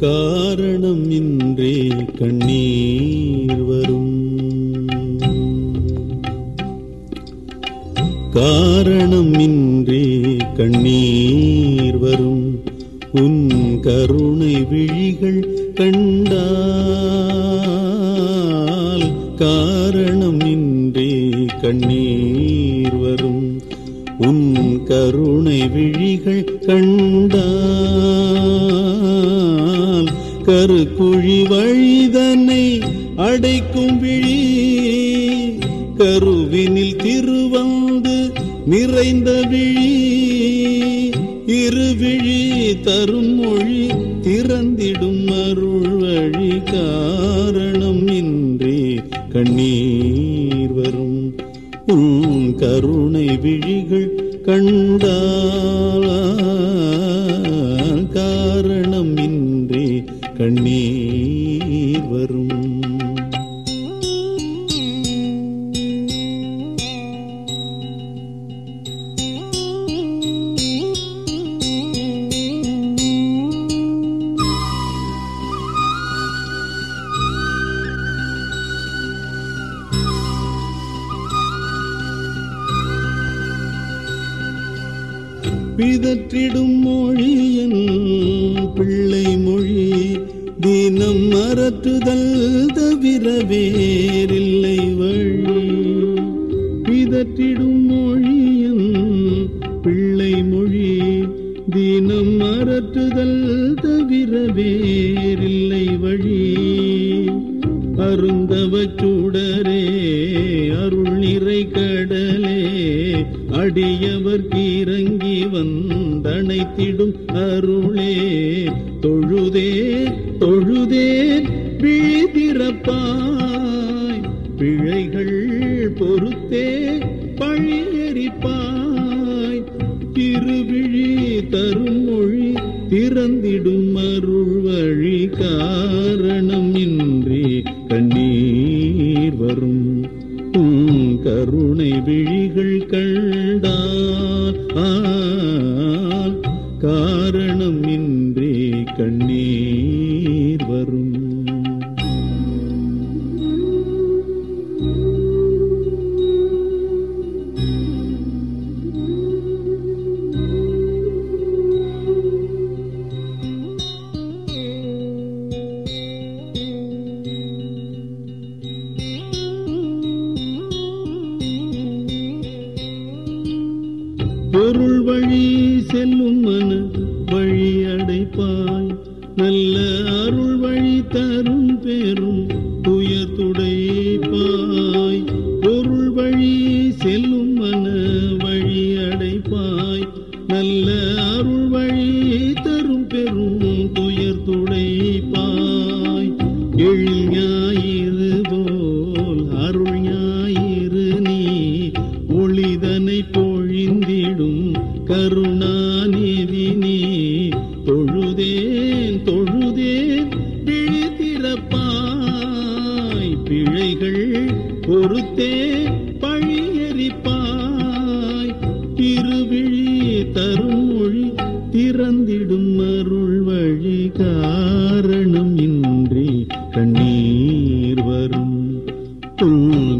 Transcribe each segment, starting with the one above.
காரணம் இன்றே கண்ணீர் வரும். காரணம் இன்றே கண்ணீர் வரும். உன் கருணை விழிகள் கண்டால் காரணம் இன்றே கண்ணீர் வரும். உன் கருணை விழிகள் கண்டால் கருக்குழி வழிதனை அடைக்கும் விழி. கருவினில் திருவந்து நிறைந்த விழி. இருவிழி தரும் மொழி திறந்திடும் அருள் வழி காரணம் இன்றி. கண்ணீர் வரும் உன் கருணை விழிகள் கண்டா. நீர் வரும். பிதற்றிடும் மொழியன் பிள்ளை மொழி மறற்றுதல் தவிர வேறில்லை வழி பிதற்றிடும் மொழியன் பிள்ளை மொழி. தினம் மறற்றுதல் தவிர வேறில்லை வழி. அருந்தவ சுடரே அருள் நிறை கடலே அடியவர் கீரங்கி வந்தணைத்திடும் அருளே. தொழுதே தொழுதே பிழிதிறப்பாய் பிழைகள் பொறுத்தே பழியரிப்பாய் திருவிழி தரும் மொழி திறந்திடும் அருள் வழி காரணம் இன்றி. கண்ணீர் வரும் கருணை விழிகள் கண்டால் பொருள் வழி செல்லும் மன வழி அடைப்பாய். நல்ல அருள் வழி தரும் பெரும் துயர் துடைப்பாய் பொருள் வழி செல்லும் மன வழி அடைப்பாய். நல்ல அருள் வழி தரும் பெரும் துயர் துடைப்பாய் எழில்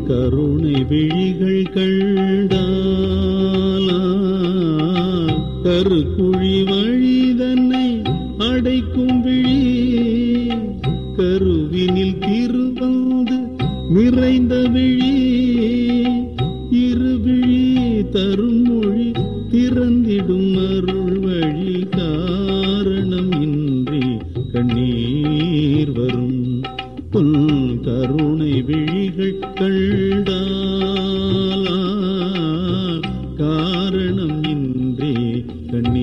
கருணை விழிகள் கண்டாலா கருக்குழி வழி தன்னை அடைக்கும் விழி. கருவினில் திருவந்து நிறைந்த விழி. இருவிழி தரும் மொழி திறந்திடும் அருள் வழி காரணம் കാരണം ഇന്ദ്രേ കണ്ണി